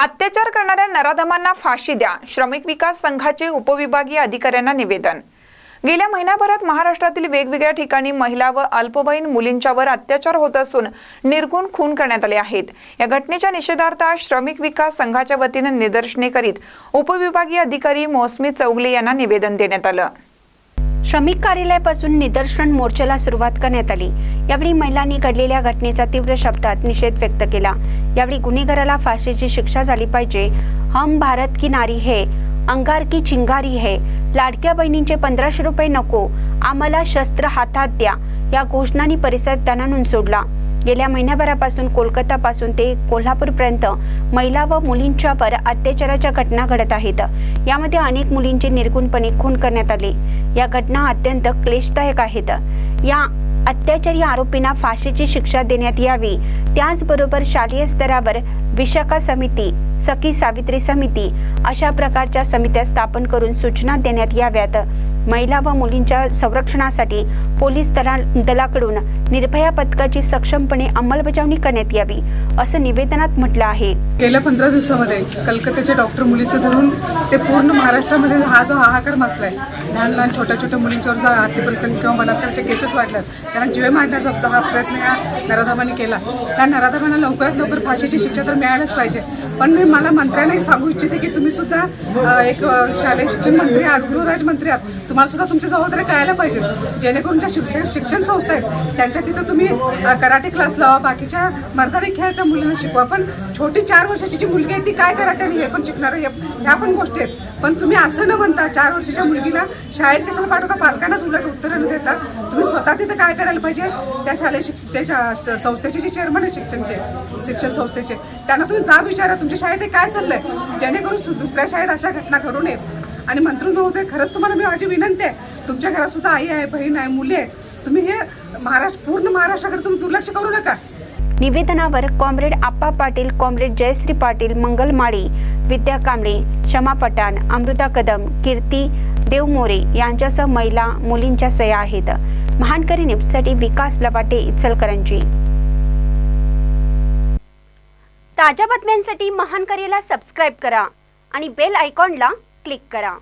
अत्याचार करणाऱ्या नराधमांना फाशी द्या. श्रमिक विकास संघाचे उपविभागीय अधिकाऱ्यांना निवेदन. गेल्या महिन्याभरात महाराष्ट्रातील वेगवेगळ्या ठिकाणी महिला व अल्पवयीन मुलींच्यावर अत्याचार होत असून निर्गुण खून करण्यात आले आहेत. या घटनेच्या निषेधार्थ आज श्रमिक विकास संघाच्या वतीनं निदर्शने करीत उपविभागीय अधिकारी मोसमी चौगले यांना निवेदन देण्यात आलं. श्रमिक कार्यालयापासून निदर्शन मोर्चाला सुरुवात करण्यात आली. यावेळी महिलांनी घडलेल्या घटनेचा तीव्र शब्दात निषेध व्यक्त केला. यावेळी गुन्हेगाराला फाशीची शिक्षा झाली पाहिजे. हम भारत की नारी है अंगार की चिंगारी है लाडक्या बहिणींचे पंधराशे रुपये नको आम्हाला शस्त्र हातात द्या या घोषणांनी परिसर दणानून सोडला. गेल्या महिन्याभरापासून कोलकातापासून ते कोल्हापूरपर्यंत महिला व मुलींच्यावर अत्याचाराच्या घटना घडत आहेत. यामध्ये अनेक मुलींचे निर्गुणपणे खून करण्यात आले. या घटना अत्यंत क्लेशदायक आहेत. या अत्याचारी आरोपींना फाशीची शिक्षा देण्यात यावी. त्याचबरोबर शालेय स्तरावर विशाखा समिती सखी सावित्री समिती अशा प्रकारच्या समित्या स्थापन करून सूचना देण्यात याव्यात. महिला व मुलींच्या संरक्षणासाठी पोलीस दला दलाकडून निर्भया पथकाची सक्षमपणे अंमलबजावणी करण्यात यावी असं निवेदनात म्हटलं आहे. गेल्या पंधरा दिवसामध्ये कलकत्त्याच्या डॉक्टर मुलीचं धरून ते पूर्ण महाराष्ट्रामध्ये हा जो हाहाकार मसलाय लहान लहान छोट्या छोट्या मुलींच्यावर जो हत्येप्रसंग किंवा बलात्काराच्या केसेस वाढल्यात त्यांना जीवे मारण्याचा हा प्रयत्न या नराधमाने केला. त्या नराधमांना लवकरात लवकर फाशीची शिक्षा तर मिळायलाच पाहिजे. पण मी मला मंत्र्यांना एक सांगू इच्छिते की तुम्ही सुद्धा एक शालेय शिक्षण मंत्री आहात गृहराज मंत्री आहात. तुम्हाला सुद्धा तुमच्या जबाबदाऱ्या कळायला पाहिजेत जेणेकरून ज्या शिक्षण शिक्षण संस्था आहेत त्यांच्या तिथं तुम्ही कराटे क्लास लावा. बाकीच्या मर्दानी खेळ त्या मुलींना शिकवा. पण छोटी चार वर्षाची जी मुलगी आहे ती काय कराटे हे पण शिकणार आहे ह्या पण गोष्टी आहेत. पण तुम्ही असं न म्हणता चार वर्षाच्या मुलगीला शाळेत कशाला पाठवता? पालकांनाच उलट उत्तरं देता. तुम्ही स्वतः तिथं काय करायला पाहिजे. त्या शालेय शिक त्याच्या संस्थेचे जे चेअरमन आहे शिक्षणचे शिक्षण संस्थेचे त्यांना तुम्ही जा विचारा. तुमच्या शाळेत हे काय चाललंय? जेणेकरून सु- दुसऱ्या शाळेत अशा घटना घडू नयेत. आणि मंत्री महोदय खरंच तुम्हाला मी माझी विनंती आहे. तुमच्या घरात सुद्धा आई आहे बहीण आहे मुली आहे. तुम्ही हे महाराष्ट्र पूर्ण महाराष्ट्राकडे तुम्ही दुर्लक्ष करू नका. निवेदनावर कॉम्रेड आप्पा पाटील कॉम्रेड जयश्री पाटील मंगल माळी विद्या कांबळे क्षमा पठाण अमृता कदम कीर्ती देवमोरे यांच्यासह महिला मुलींच्या सह्या आहेत. महानकरी न्यूजसाठी विकास लवाटे इचलकरंजी. ताज्या बातम्यांसाठी महानकरीला सबस्क्राईब करा आणि बेल आयकॉनला क्लिक करा.